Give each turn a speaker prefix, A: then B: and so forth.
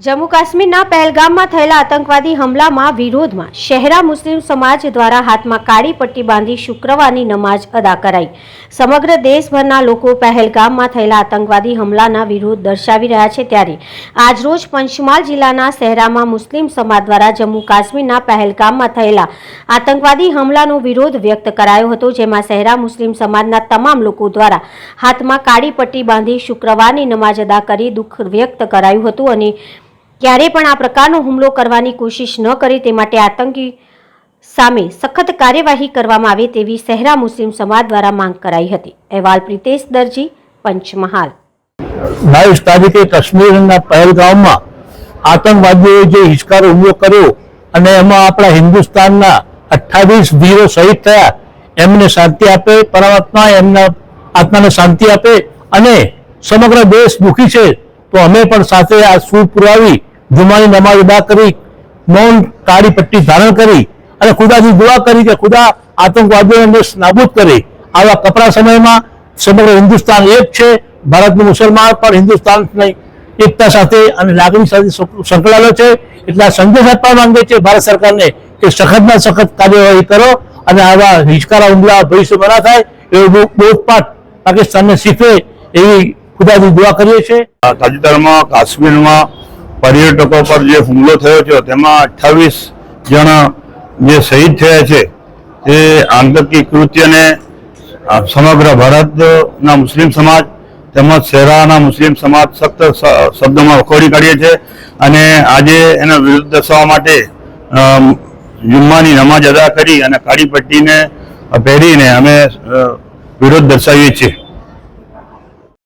A: જમ્મુ કાશ્મીરના પહેલગામમાં થયેલા આતંકવાદી હુમલામાં વિરોધમાં શહેરા મુસ્લિમ સમાજ દ્વારા હાથમાં કાળી પટ્ટી બાંધી શુક્રવારની નમાજ અદા કરાઈ. સમગ્ર દેશભરના લોકો પહેલગામમાં થયેલા આતંકવાદી હુમલાના વિરોધ દર્શાવી રહ્યા છે ત્યારે આજરોજ પંચમહાલ જિલ્લાના શહેરામાં મુસ્લિમ સમાજ દ્વારા જમ્મુ કાશ્મીરના પહેલગામમાં થયેલા આતંકવાદી હુમલાનો વિરોધ વ્યક્ત કરાયો હતો, જેમાં શહેરા મુસ્લિમ સમાજના તમામ લોકો દ્વારા હાથમાં કાળી પટ્ટી બાંધી શુક્રવારની નમાજ અદા કરી દુઃખ વ્યક્ત કરાયું હતું અને ક્યારેય પણ આ પ્રકારનો હુમલો કરવાની કોશિશ ન કરે તે માટે આતંકી સામે સખત કાર્યવાહી કરવામાં આવે તેવી શહેરા મુસ્લિમ સમાજ દ્વારા માંગ કરાઈ હતી. અહેવાલ પ્રિતેશ દરજી, પંચમહાલ.
B: બાવીસ તારીખે કાશ્મીરના પહેલગામમાં આતંકવાદીઓએ જે હિચકારો હુમલો કર્યો અને એમાં આપણા હિન્દુસ્તાનના અઠ્ઠાવીસ વીરો શહીદ થયા, એમને શાંતિ આપે, પરમાત્મા એમના આત્માને શાંતિ આપે અને સમગ્ર દેશ દુઃખી છે, તો અમે પણ સાથે આ સૂર પુરાવી જુમાની નમાજ અદા કરી, મૌન કાળી પટ્ટી ધારણ કરી અને ખુદાની દુઆ કરી કે ખુદા આતંકવાદીઓને નાબૂદ કરે. આવા કપરા સમયમાં સમગ્ર હિન્દુસ્તાન એક છે. ભારતનું મુસલમાન પણ હિન્દુસ્તાનની એકતા સાથે અને લાગણી સાથે સંકળાયેલો છે. એટલે સંદેશ આપવા માંગે છે ભારત સરકારને કે સખતમાં સખત કાર્યવાહી કરો અને આવા હિચકારા હુમલા ભવિષ્યમાં ના થાય એવો બોધપાઠ પાકિસ્તાનને શીખવે એવી ખુદાની દુઆ કરીએ છીએ.
C: તાજેતરમાં કાશ્મીરમાં પર્યટકો પર જે હુમલો થયો છે, તેમાં અઠ્ઠાવીસ જણા જે શહીદ થયા છે, તે આતંકી કૃત્યને સમગ્ર ભારતના મુસ્લિમ સમાજ તેમજ શહેરાના મુસ્લિમ સમાજ સખ્ત શબ્દોમાં વખોડી કાઢીએ છે અને આજે એના વિરુદ્ધ દર્શાવવા માટે જુમ્માની નમાજ અદા કરી અને કાળી પટ્ટીને પહેરીને અમે વિરોધ દર્શાવીએ છીએ.